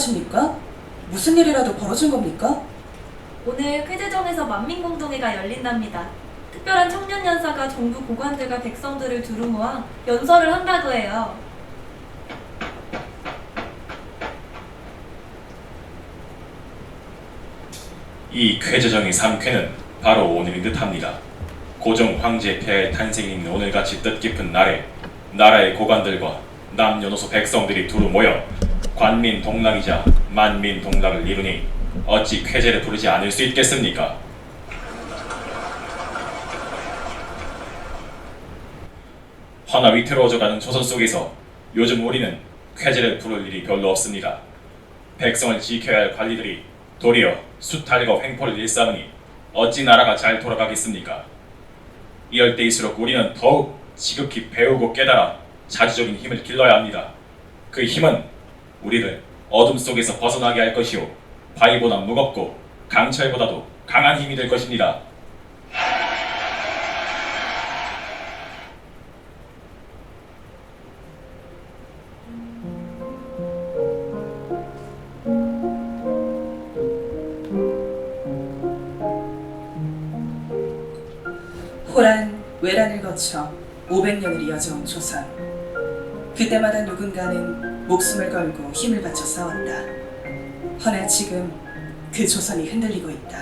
가십니까? 무슨 일이라도 벌어진 겁니까? 오늘 쾌재정에서 만민공동회가 열린답니다. 특별한 청년 연사가 정부 고관들과 백성들을 두루 모아 연설을 한다고 해요. 이 쾌재정의 3쾌는 바로 오늘인 듯합니다. 고종 황제 폐하의 있는 오늘같이 뜻깊은 날에 나라의 고관들과 남녀노소 백성들이 두루 모여 관민 동락이자 만민 동락을 이루니 어찌 쾌재를 부르지 않을 수 있겠습니까? 화나 위태로워져가는 조선 속에서 요즘 우리는 쾌재를 부를 일이 별로 없습니다. 백성을 지켜야 할 관리들이 도리어 수탈과 횡포를 일삼으니 어찌 나라가 잘 돌아가겠습니까? 이럴 때일수록 우리는 더욱 지극히 배우고 깨달아 자주적인 힘을 길러야 합니다. 그 힘은 우리를 어둠 속에서 벗어나게 할 것이요 바위보다 무겁고 강철보다도 강한 힘이 될 것입니다. 호란, 외란을 거쳐 500년을 이어져온 조선. 그때마다 누군가는 목숨을 걸고 힘을 바쳐 싸웠다. 허나 지금 그 조선이 흔들리고 있다.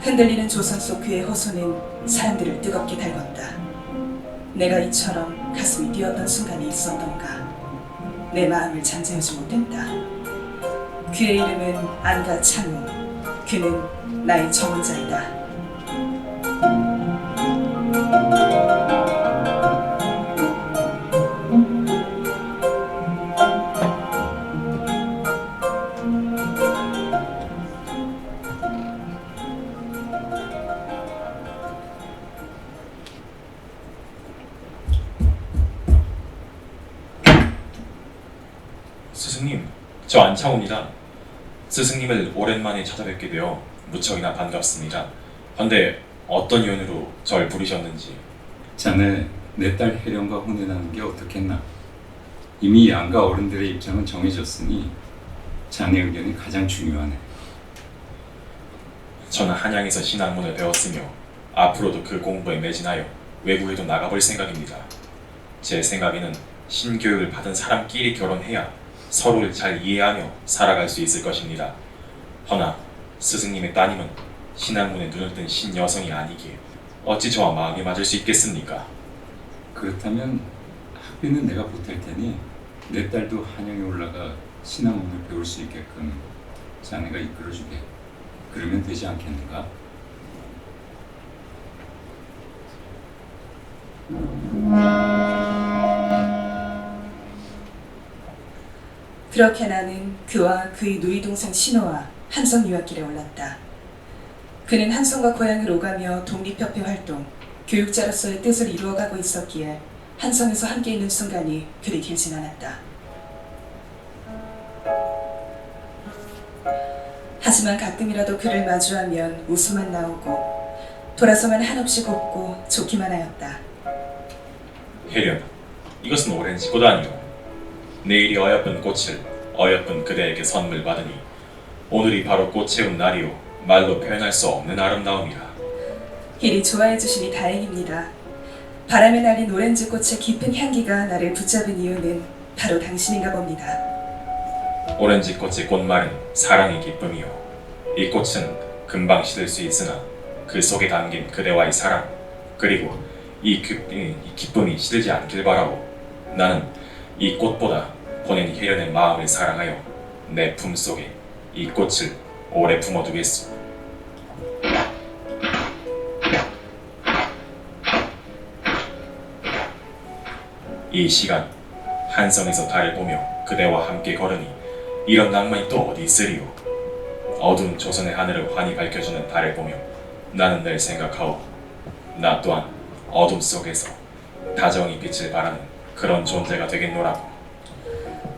흔들리는 조선 속 그의 호소는 사람들을 뜨겁게 달궜다. 내가 이처럼 가슴이 뛰었던 순간이 있었던가. 내 마음을 잠재우지 못했다. 그의 이름은 안가 창우. 그는 나의 정원자이다. 저 안창호입니다. 스승님을 오랜만에 찾아뵙게 되어 무척이나 반갑습니다. 헌데 어떤 이유로 절 부르셨는지 자네 내 딸 혜령과 혼인하는 게 어떻겠나? 이미 양가 어른들의 입장은 정해졌으니 자네 의견이 가장 중요하네. 저는 한양에서 신학문을 배웠으며 앞으로도 그 공부에 매진하여 외국에도 나가볼 생각입니다. 제 생각에는 신교육을 받은 사람끼리 결혼해야 서로를 잘 이해하며 살아갈 수 있을 것입니다. 허나 스승님의 따님은 신학문에 눈을 뜬 신여성이 아니기에 어찌 저와 마음이 맞을 수 있겠습니까? 그렇다면 학비는 내가 보탤 테니 내 딸도 한양에 올라가 신학문을 배울 수 있게끔 자네가 이끌어주게. 그러면 되지 않겠는가? 그렇게 나는 그와 그의 누이 동생 신호와 한성 유학길에 올랐다. 그는 한성과 고향을 오가며 독립협회 활동, 교육자로서의 뜻을 이루어가고 있었기에 한성에서 함께 있는 순간이 그리 길진 않았다. 하지만 가끔이라도 그를 마주하면 웃음만 나오고 돌아서면 한없이 곱고 좋기만 하였다. 혜련, 이것은 오렌지 꽃 아니오. 내일이 어여쁜 꽃을 어여쁜 그대에게 선물 받으니 오늘이 바로 꽃채운 날이오. 말로 표현할 수 없는 아름다움이라. 이리 좋아해 주시니 다행입니다. 바람에 날린 오렌지 꽃의 깊은 향기가 나를 붙잡은 이유는 바로 당신인가 봅니다. 오렌지 꽃의 꽃말은 사랑의 기쁨이요. 이 꽃은 금방 시들 수 있으나 그 속에 담긴 그대와의 사랑 그리고 이 기쁨이, 이 기쁨이 시들지 않길 바라고 나는 이 꽃보다 보낸 혜련의 마음을 사랑하여 내 품속에 이 꽃을 오래 품어두겠소. 이 시간 한성에서 달을 보며 그대와 함께 걸으니 이런 낭만이 또 어디 있으리요? 어두운 조선의 하늘을 환히 밝혀주는 달을 보며 나는 늘 생각하오. 나 또한 어둠 속에서 다정히 빛을 발하는 그런 존재가 되겠노라고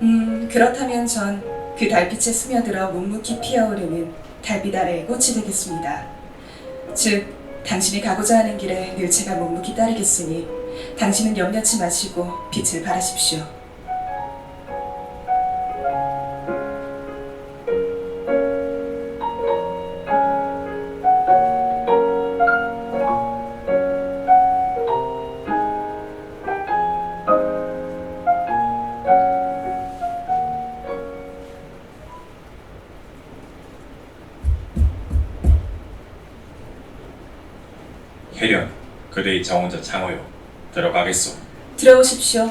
음, 그렇다면 전 그 달빛에 스며들어 묵묵히 피어오르는 달빛 아래의 꽃이 되겠습니다. 즉, 당신이 가고자 하는 길에 늘 제가 묵묵히 따르겠으니 당신은 염려치 마시고 빛을 발하십시오. 정원자 창호요. 들어가겠소. 들어오십시오.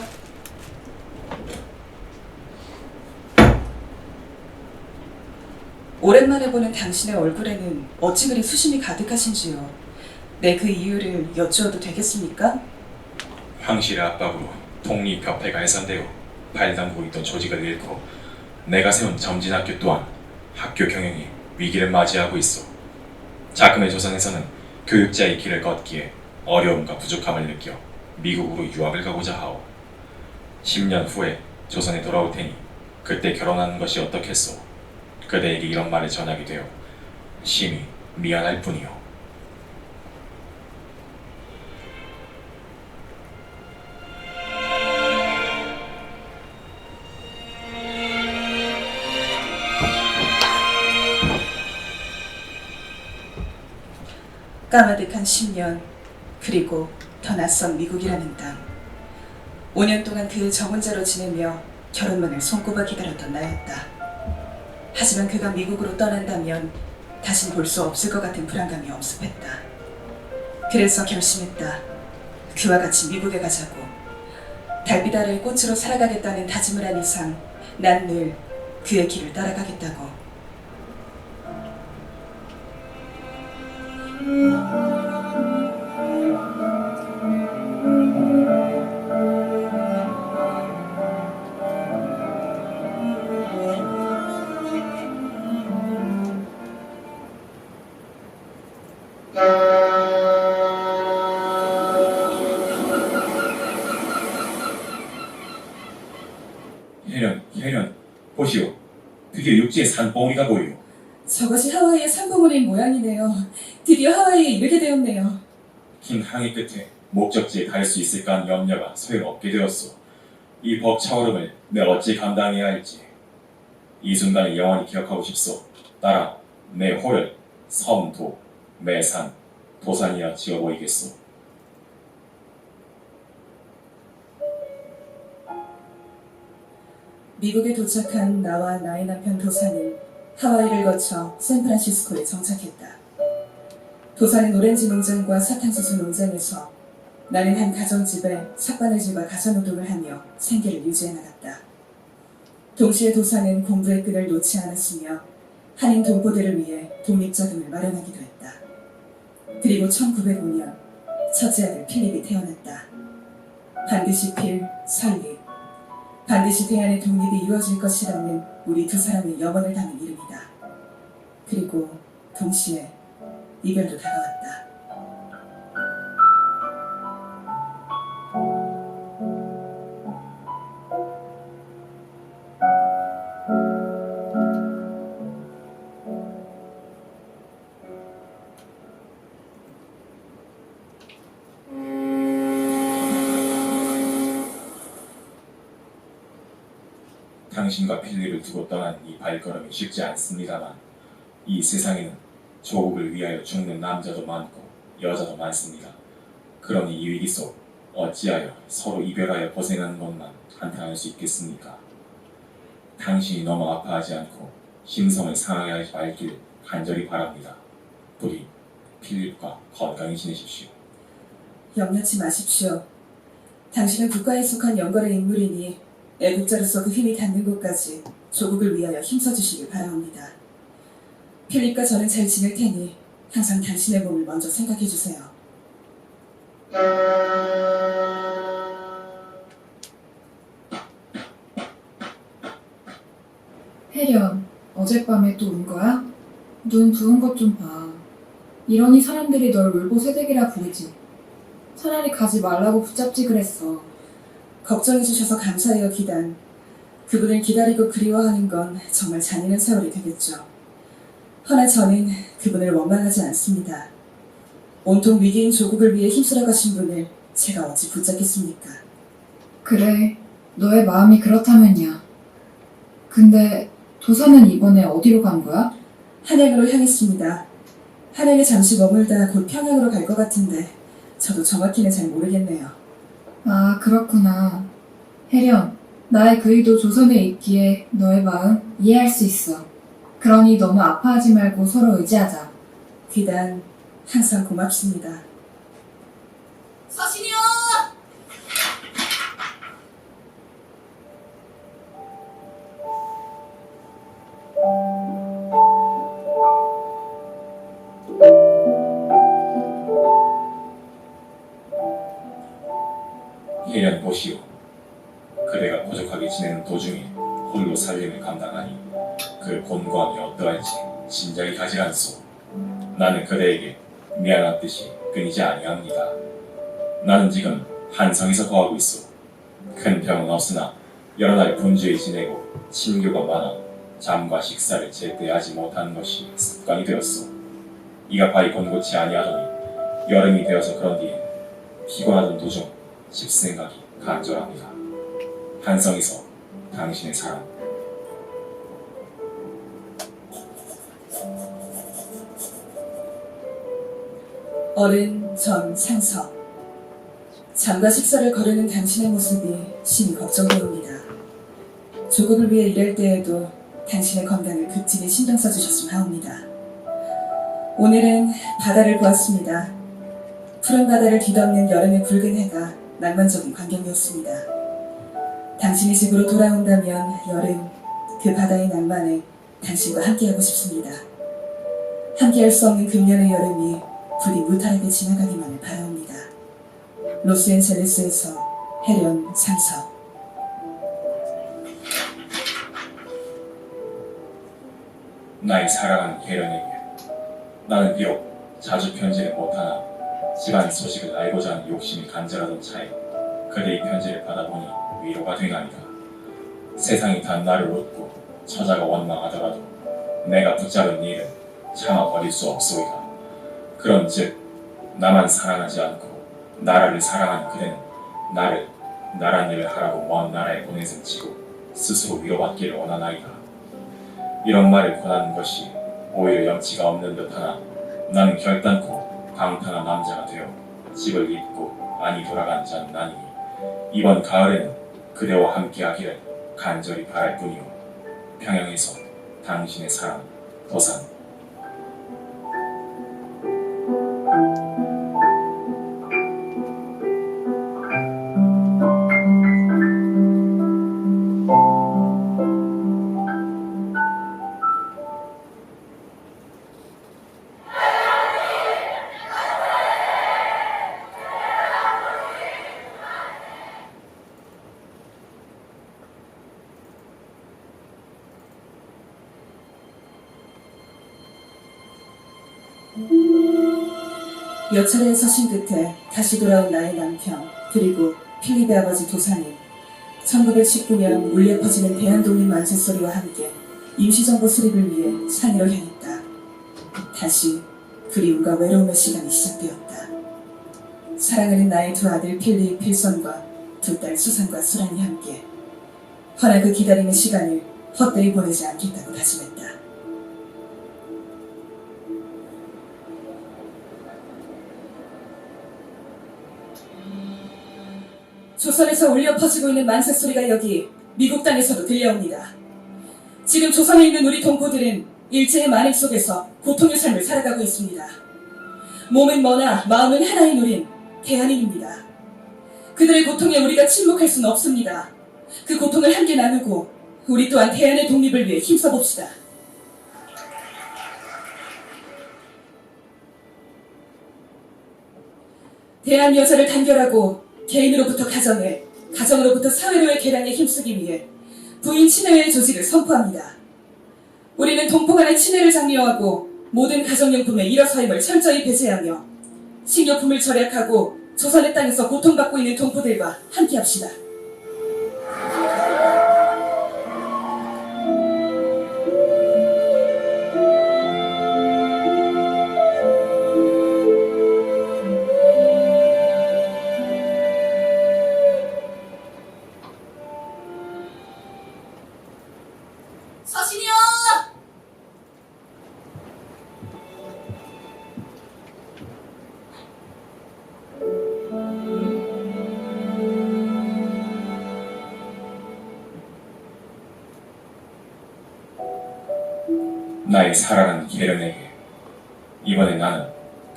오랜만에 보는 당신의 얼굴에는 어찌 그리 수심이 가득하신지요. 내 그 이유를 여쭈어도 되겠습니까? 황실의 압박으로 독립협회가 해산되어 발담고 있던 조직을 잃고 내가 세운 점진학교 또한 학교 경영이 위기를 맞이하고 있어. 자금의 조선에서는 교육자의 길을 걷기에 어려움과 부족함을 느껴 미국으로 유학을 가고자 하오. 10년 후에 조선에 돌아올 테니 그때 결혼하는 것이 어떻겠소? 그대에게 이런 말을 전하게 되어 심히 미안할 뿐이오. 까마득한 10년, 그리고 더 낯선 미국이라는 땅. 5년 동안 그 정혼자로 지내며 결혼만을 손꼽아 기다렸던 나였다. 하지만 그가 미국으로 떠난다면 다신 볼 수 없을 것 같은 불안감이 엄습했다. 그래서 결심했다. 그와 같이 미국에 가자고. 달빛 아래의 꽃으로 살아가겠다는 다짐을 한 이상 난 늘 그의 길을 따라가겠다고. 보시오. 드디어 육지에 산봉우리가 보이오. 저것이 하와이의 산봉우리인 모양이네요. 드디어 하와이에 이르게 되었네요. 긴 항해 끝에 목적지에 갈 수 있을까 하는 염려가 소용없게 되었소. 이 벅차오름을 내 어찌 감당해야 할지. 이 순간을 영원히 기억하고 싶소. 따라 내 호를 섬, 도, 매산, 도산이라 지어 보이겠소. 미국에 도착한 나와 나의 남편 도산은 하와이를 거쳐 샌프란시스코에 정착했다. 도산은 오렌지 농장과 사탕수수 농장에서 나는 한 가정집에 삭바느질과 가사노동을 하며 생계를 유지해 나갔다. 동시에 도산은 공부의 끈을 놓지 않았으며 한인 동포들을 위해 독립자금을 마련하기도 했다. 그리고 1905년 첫째 아들 필립이 태어났다. 반드시 필, 설리, 반드시 대안의 독립이 이루어질 것이라는 우리 두 사람의 염원을 담은 이름이다. 그리고 동시에 이별도 다가왔다. 당신과 필립을 두고 떠난 이 발걸음이 쉽지 않습니다만 이 세상에는 조국을 위하여 죽는 남자도 많고 여자도 많습니다. 그러니 이 위기 속 어찌하여 서로 이별하여 고생하는 것만 한탄할 수 있겠습니까? 당신이 너무 아파하지 않고 심성을 상하게 하지 말길 간절히 바랍니다. 부디 필립과 건강히 지내십시오. 염려치 마십시오. 당신은 국가에 속한 영걸의 인물이니 애국자로서 그 힘이 닿는 곳까지 조국을 위하여 힘써주시길 바라옵니다. 필립과 저는 잘 지낼 테니 항상 당신의 몸을 먼저 생각해 주세요. 혜련, 어젯밤에 또운 거야? 눈 부은 것 좀 봐. 이러니 사람들이 널 울보 새댁이라 부르지. 차라리 가지 말라고 붙잡지 그랬어. 걱정해 주셔서 감사해요, 기단. 그분을 기다리고 그리워하는 건 정말 잔인한 세월이 되겠죠. 허나 저는 그분을 원망하지 않습니다. 온통 위기인 조국을 위해 힘쓰러 가신 분을 제가 어찌 붙잡겠습니까? 그래, 너의 마음이 그렇다면야. 근데 도사는 이번에 어디로 간 거야? 한양으로 향했습니다. 한양에 잠시 머물다 곧 평양으로 갈 것 같은데 저도 정확히는 잘 모르겠네요. 아, 그렇구나. 혜련, 나의 그 의도 조선에 있기에 너의 마음 이해할 수 있어. 그러니 너무 아파하지 말고 서로 의지하자. 귀단 항상 고맙습니다. 않소. 나는 그대에게 미안한 뜻이 끊이지 아니합니다. 나는 지금 한성에서 거하고 있어. 큰 병은 없으나 여러 날 분주히 지내고 친교가 많아 잠과 식사를 제때 하지 못하는 것이 습관이 되었소. 이가 바이 곤고치 아니하더니 여름이 되어서 그런 뒤에 피곤하던 도중 집생각이 간절합니다. 한성에서 당신의 사랑. 어른 전 상서 잠과 식사를 거르는 당신의 모습이 심히 걱정되옵니다. 조국을 위해 일할 때에도 당신의 건강을 극진히 신경 써주셨으면 하옵니다. 오늘은 바다를 보았습니다. 푸른 바다를 뒤덮는 여름의 붉은 해가 낭만적인 광경이었습니다. 당신이 집으로 돌아온다면 여름 그 바다의 낭만에 당신과 함께하고 싶습니다. 함께할 수 없는 금년의 여름이 부디 무탈하게 지나가기만을 바라옵니다. 로스앤젤레스에서 해련 상서 나의 사랑하는 계련에게 나는 비록 자주 편지를 못하나 집안 소식을 알고자 하는 욕심이 간절하던 차에 그대의 편지를 받아보니 위로가 되나이다. 세상이 단 나를 웃고 처자가 원망하더라도 내가 붙잡은 일은 참아 버릴 수 없소이다. 그런즉 나만 사랑하지 않고 나라를 사랑하는 그대는 나를 나란 일을 하라고 먼 나라에 보내선 치고 스스로 위로받기를 원하나이다. 이런 말을 권하는 것이 오히려 염치가 없는 듯하나 나는 결단코 방탕한 남자가 되어 집을 잊고 안이 돌아간 전 나니 이번 가을에는 그대와 함께하기를 간절히 바랄 뿐이오 평양에서 당신의 사랑 도산 여차례 서신 끝에 다시 돌아온 나의 남편 그리고 필립의 아버지 도사는 1919년 울려 퍼지는 대한독립 만세 소리와 함께 임시정부 수립을 위해 산으로 향했다. 다시 그리움과 외로움의 시간이 시작되었다. 사랑하는 나의 두 아들 필립 필선과 두 딸 수산과 수란이 함께 허나 그 기다림의 시간을 헛되이 보내지 않겠다고 다짐했다. 조선에서 울려 퍼지고 있는 만세 소리가 여기 미국 땅에서도 들려옵니다. 지금 조선에 있는 우리 동포들은 일제의 만행 속에서 고통의 삶을 살아가고 있습니다. 몸은 머나 마음은 하나인 우린 대한인입니다. 그들의 고통에 우리가 침묵할 수는 없습니다. 그 고통을 함께 나누고 우리 또한 대한의 독립을 위해 힘써 봅시다. 대한 여자를 단결하고 개인으로부터 가정에, 가정으로부터 사회로의 개량에 힘쓰기 위해 부인 친회의 조직을 선포합니다. 우리는 동포 간의 친회를 장려하고 모든 가정용품의 일어서임을 철저히 배제하며 식료품을 절약하고 조선의 땅에서 고통받고 있는 동포들과 함께합시다. 사랑하는 계련에게 이번에 나는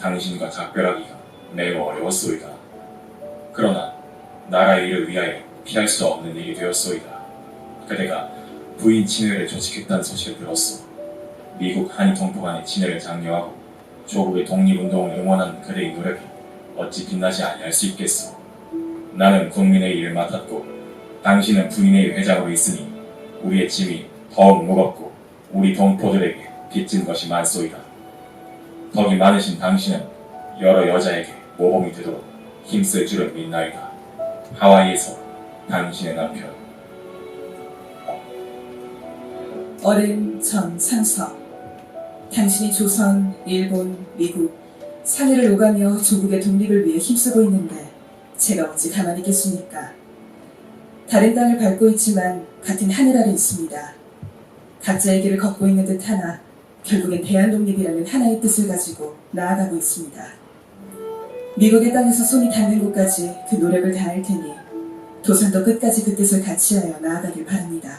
당신과 작별하기가 매우 어려웠소이다. 그러나 나라의 일을 위하여 피할 수 없는 일이 되었소이다. 그대가 부인 친회를 조직했다는 소식을 들었소. 미국 한인 동포 간의 친회를 장려하고 조국의 독립운동을 응원한 그대의 노력이 어찌 빛나지 아니할 수 있겠소. 나는 국민의 일을 맡았고 당신은 부인의 회장으로 있으니 우리의 짐이 더욱 무겁고 우리 동포들에게 빚진 것이 많소이다. 덕이 많으신 당신은 여러 여자에게 모범이 되도록 힘쓸 줄을 믿나이다. 하와이에서 당신의 남편 어른 전 상서 당신이 조선, 일본, 미국, 상해를 오가며 조국의 독립을 위해 힘쓰고 있는데 제가 어찌 가만히 있겠습니까? 다른 땅을 밟고 있지만 같은 하늘 아래 있습니다. 각자의 길을 걷고 있는 듯 하나 결국엔 대한독립이라는 하나의 뜻을 가지고 나아가고 있습니다. 미국의 땅에서 손이 닿는 곳까지 그 노력을 다할 테니 도산도 끝까지 그 뜻을 같이 하여 나아가길 바랍니다.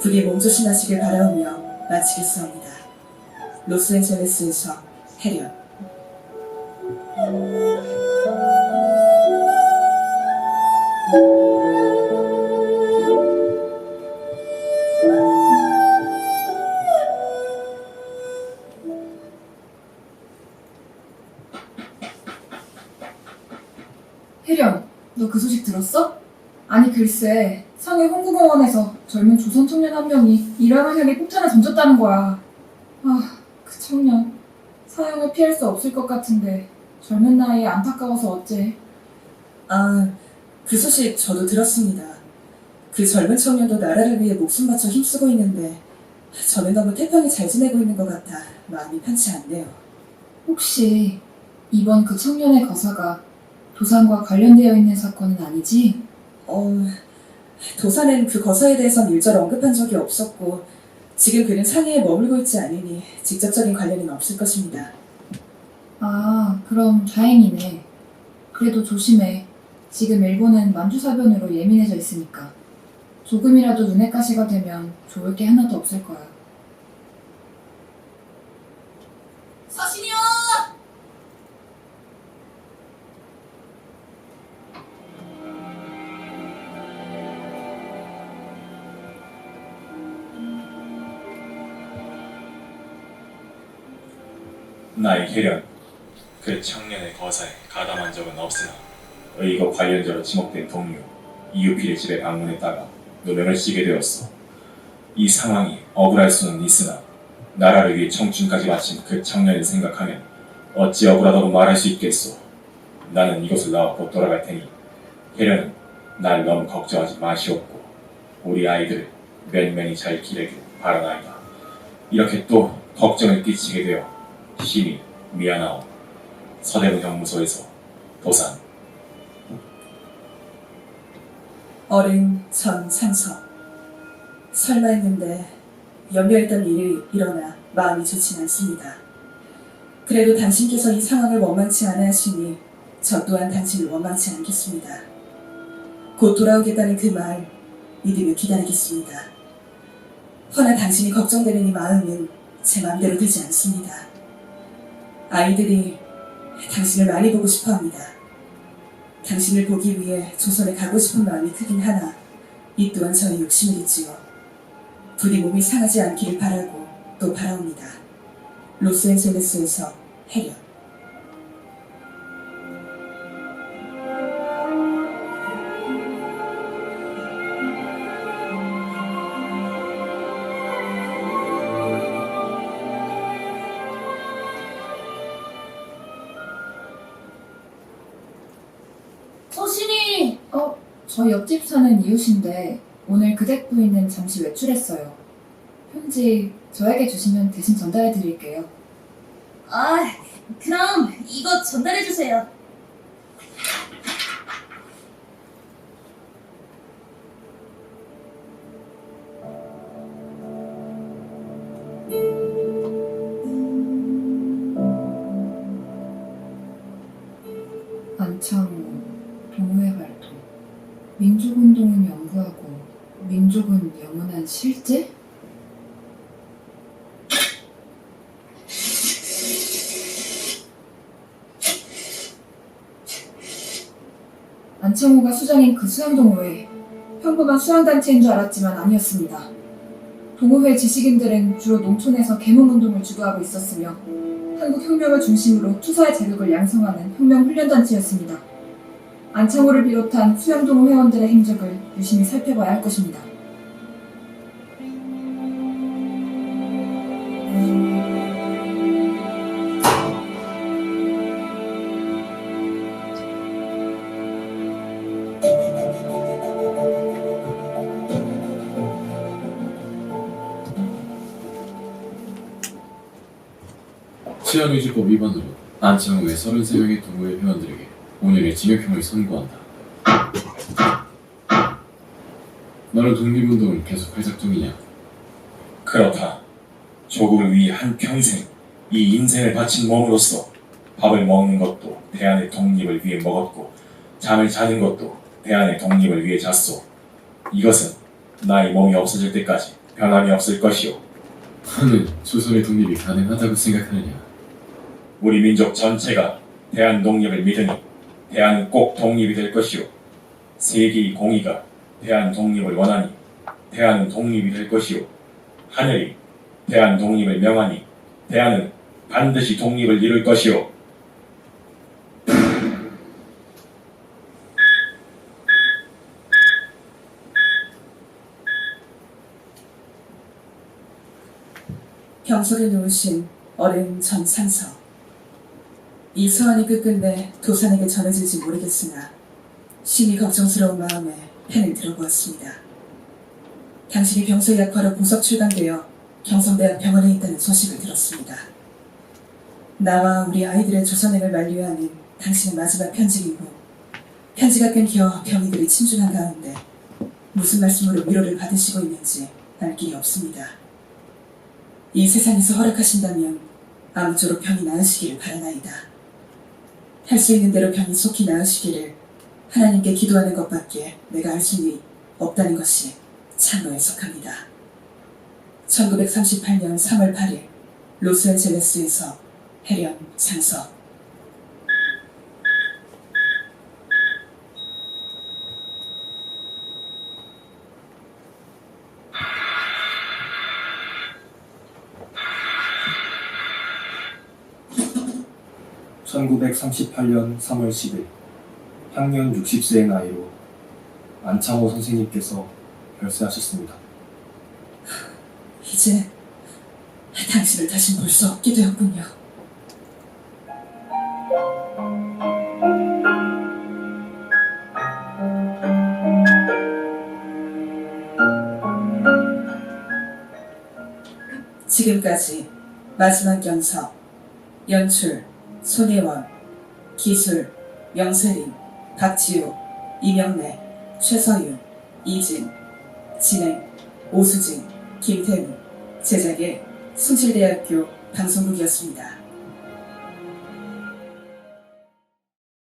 부디 몸조심하시길 바라오며 마치겠사옵니다. 로스앤젤레스에서 해련 혜련, 너 그 소식 들었어? 아니 글쎄, 상해 홍구공원에서 젊은 조선 청년 한 명이 일왕을 향해 폭탄을 던졌다는 거야. 아, 그 청년. 사형을 피할 수 없을 것 같은데 젊은 나이에 안타까워서 어째. 아, 그 소식 저도 들었습니다. 그 젊은 청년도 나라를 위해 목숨 바쳐 힘쓰고 있는데 저는 너무 태평히 잘 지내고 있는 것 같아 마음이 편치 않네요. 혹시 이번 그 청년의 거사가 도산과 관련되어 있는 사건은 아니지? 어, 도산엔 그 거사에 대해선 일절 언급한 적이 없었고 지금 그는 상해에 머물고 있지 않으니 직접적인 관련은 없을 것입니다. 아, 그럼 다행이네. 그래도 조심해. 지금 일본은 만주사변으로 예민해져 있으니까. 조금이라도 눈에 가시가 되면 좋을 게 하나도 없을 거야. 나의 혜련 그 청년의 거사에 가담한 적은 없으나 의거 관련자로 지목된 동료 이유필의 집에 방문했다가 누명을 쓰게 되었어. 이 상황이 억울할 수는 있으나 나라를 위해 청춘까지 바친 그 청년을 생각하면 어찌 억울하다고 말할 수 있겠소. 나는 이곳을 나와 곧 돌아갈 테니 혜련은 날 너무 걱정하지 마시옵고 우리 아이들을 맨맨이 잘 기르길 바라나이다. 이렇게 또 걱정을 끼치게 되어 심히 미안하오. 서대문 형무소에서 도산 어른 전 상서 설마 했는데 염려했던 일이 일어나 마음이 좋진 않습니다. 그래도 당신께서 이 상황을 원망치 않아 하시니 저 또한 당신을 원망치 않겠습니다. 곧 돌아오겠다는 그 말 믿으며 기다리겠습니다. 허나 당신이 걱정되는 이 마음은 제 마음대로 되지 않습니다. 아이들이 당신을 많이 보고 싶어 합니다. 당신을 보기 위해 조선에 가고 싶은 마음이 크긴 하나 이 또한 저의 욕심이겠지요. 부디 몸이 상하지 않기를 바라고 또 바라옵니다. 로스앤젤레스에서 해련 옆집 사는 이웃인데 오늘 그댁 부인은 잠시 외출했어요. 편지 저에게 주시면 대신 전달해 드릴게요. 아, 그럼 이거 전달해 주세요. 안창호, 동호회 발동. 민족운동은 연구하고 민족은 영원한 실제? 안창호가 수장인 그 수양동호회 평범한 수양단체인 줄 알았지만 아니었습니다. 동호회 지식인들은 주로 농촌에서 계몽운동을 주도하고 있었으며 한국혁명을 중심으로 투사의 재력을 양성하는 혁명훈련단체였습니다. 안창호를 비롯한 수양동호 회원들의 행적을 유심히 살펴봐야 할 것입니다. 치안유지법 위반으로 안창호의 33명의 동호회 회원들에게 오늘의 징역형을 선고한다. 너는 독립운동을 계속할 작정이냐? 그렇다. 조국을 위해 한 평생 이 인생을 바친 몸으로써 밥을 먹는 것도 대안의 독립을 위해 먹었고 잠을 자는 것도 대안의 독립을 위해 잤소. 이것은 나의 몸이 없어질 때까지 변함이 없을 것이오. 너는 조선의 독립이 가능하다고 생각하느냐? 우리 민족 전체가 대한 독립을 믿으니 대한은 꼭 독립이 될 것이오. 세계의 공의가 대한 독립을 원하니 대한은 독립이 될 것이오. 하늘이 대한 독립을 명하니 대한은 반드시 독립을 이룰 것이오. 병석에 누우신 어른 전상서. 이 소원이 끝끝내 도산에게 전해질지 모르겠으나 심히 걱정스러운 마음에 펜을 들어보았습니다. 당신이 병소 약화로 보석 출강되어 경성대학 병원에 있다는 소식을 들었습니다. 나와 우리 아이들의 조선행을 만류하는 당신의 마지막 편지이고 편지가 끊겨 병이들이 침중한 가운데 무슨 말씀으로 위로를 받으시고 있는지 알 길이 없습니다. 이 세상에서 허락하신다면 아무쪼록 병이 나으시기를 바라나이다. 할 수 있는 대로 병이 속히 나으시기를 하나님께 기도하는 것밖에 내가 할 수는 없다는 것이 참으로 애석합니다. 1938년 3월 8일 로스앤젤레스에서 해련 장서 (1938년 3월 10일) 향년 60세의 나이로 안창호 선생님께서 별세하셨습니다. 이제 당신을 다시 볼 수 없게 되었군요. 지금까지 마지막 경서 연출 손예원 기술 명세린 박지우 이명래 최서윤 이진 진행 오수진 김태우 제작의 순실대학교 방송국이었습니다.